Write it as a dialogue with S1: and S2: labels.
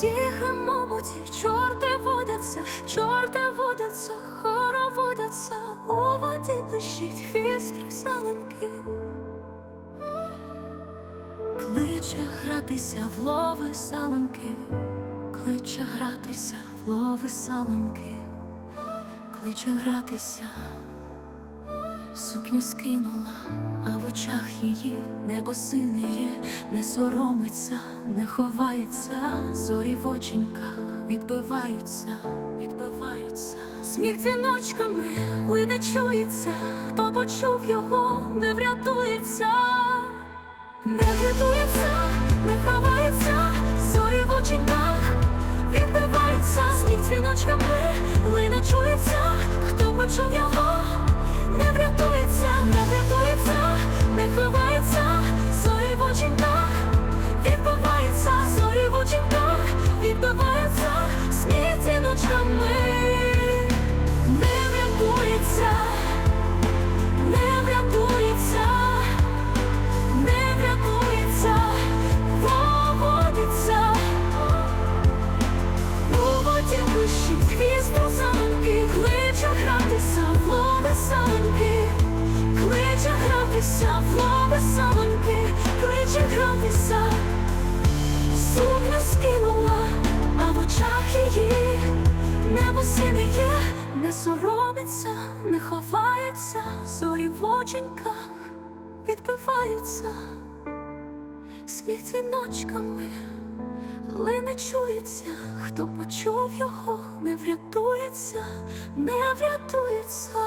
S1: тихе мабуть, чорти водяться, чорти водяться, хороводяться, у воді блищить хвіст русалоньки. Кличе гратися в лови салонки, кличе гратися в лови салонки, кличе гратися, сукню скинула, очах її. Небо синіє, не соромиться, не ховається, зорі в оченьках відбиваються, відбиваються. Сміх дзвіночками лине чується, хто почув його, не врятується. Не врятується, не ховається, зорі в оченьках відбиваються, сміх дзвіночками Гратися Сукню скинула, а в очах її Небо сіниє, не соромиться, не ховається Зорі в оченьках відбиваються. Сміх дзвіночками, лине чується, хто почув його, не врятується, не врятується.